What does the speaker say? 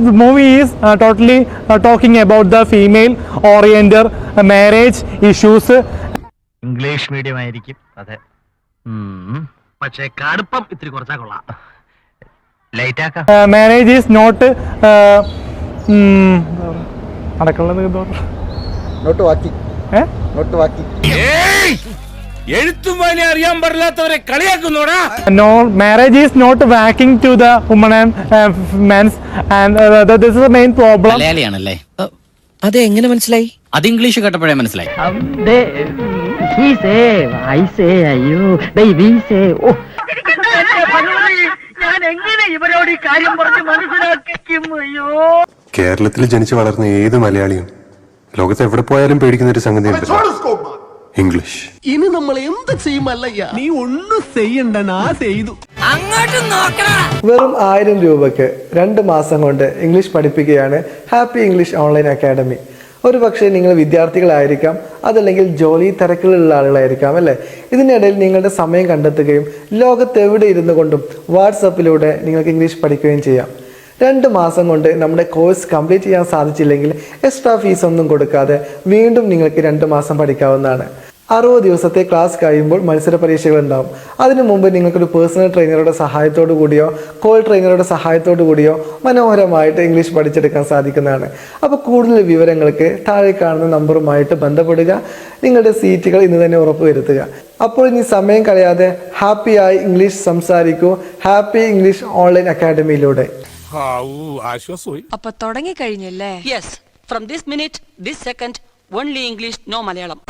movie is uh, totally uh, talking about the female oriented uh, marriage issues. english medium ആയിരിക്കും അതെ പക്ഷേ കടുപ്പം ഇത്തിരി കുറച്ചാ കൊള്ളാം ലൈറ്റ് ആക്കാം marriage marriage is not. Uh, ഉം, അടക്കളത് ഇത് പറ- നോട്ട് വാക്കി ഏ? നോട്ട് വാക്കി എഴുത്തും വായന അറിയാൻ പാടില്ലാത്തവരെ കളിയാക്കുന്നോടാ. No marriage is not walking to the woman and uh, men's, and uh, th- this is the main problem. മലയാളിയാണല്ലേ? അതെ എങ്ങനെ മനസ്സിലായി? അത് ഇംഗ്ലീഷ് കേട്ടപ്പോഴേ മനസ്സിലായി. അയ്യോ വീസേ ഓ കേരളത്തിൽ ജനിച്ചു വളർന്ന ഏത് മലയാളിയും ലോകത്ത് എവിടെ പോയാലും പേടിക്കുന്ന ഒരു സംഗതിയുണ്ട് ഇംഗ്ലീഷ് ഇനി നമ്മൾ എന്ത് ചെയ്യുമല്ലയ്യ നീ ഒന്നും ചെയ്യണ്ട നാ ചെയ്തു. വെറും ആയിരം രൂപക്ക് രണ്ട് മാസം കൊണ്ട് ഇംഗ്ലീഷ് പഠിപ്പിക്കുകയാണ് ഹാപ്പി ഇംഗ്ലീഷ് ഓൺലൈൻ അക്കാഡമി ഒരു പക്ഷേ നിങ്ങൾ വിദ്യാർത്ഥികളായിരിക്കാം അതല്ലെങ്കിൽ ജോലി തിരക്കിലുള്ള ആളുകളായിരിക്കാം അല്ലേ? ഇതിനിടയിൽ നിങ്ങളുടെ സമയം കണ്ടെത്തുകയും ലോകത്ത് എവിടെ ഇരുന്നു കൊണ്ടും വാട്സപ്പിലൂടെ നിങ്ങൾക്ക് ഇംഗ്ലീഷ് പഠിക്കുകയും ചെയ്യാം. രണ്ട് മാസം കൊണ്ട് നമ്മുടെ കോഴ്സ് കംപ്ലീറ്റ് ചെയ്യാൻ സാധിച്ചില്ലെങ്കിൽ എക്സ്ട്രാ ഫീസ് ഒന്നും കൊടുക്കാതെ വീണ്ടും നിങ്ങൾക്ക് രണ്ട് മാസം പഠിക്കാവുന്നതാണ്. അറുപത് ദിവസത്തെ ക്ലാസ് കഴിയുമ്പോൾ മത്സര പരീക്ഷകൾ ഉണ്ടാവും. അതിനു മുമ്പ് നിങ്ങൾക്കൊരു പേഴ്സണൽ ട്രെയിനറുടെ സഹായത്തോടു കൂടിയോ കോൾ ട്രെയിനറുടെ സഹായത്തോടു കൂടിയോ മനോഹരമായിട്ട് ഇംഗ്ലീഷ് പഠിച്ചെടുക്കാൻ സാധിക്കുന്നതാണ്. അപ്പോൾ കൂടുതൽ വിവരങ്ങൾക്ക് താഴെ കാണുന്ന നമ്പറുമായിട്ട് ബന്ധപ്പെടുക. നിങ്ങളുടെ സീറ്റുകൾ ഇന്ന് തന്നെ ഉറപ്പുവരുത്തുക അപ്പോൾ ഇനി സമയം കളയാതെ ഹാപ്പിയായി ഇംഗ്ലീഷ് സംസാരിക്കൂ. ഹാപ്പി ഇംഗ്ലീഷ് ഓൺലൈൻ അക്കാഡമിയിലൂടെ. ആശ്വാസമായി. അപ്പൊ തുടങ്ങിക്കഴിഞ്ഞല്ലേ? Yes from this minute this second only English no Malayalam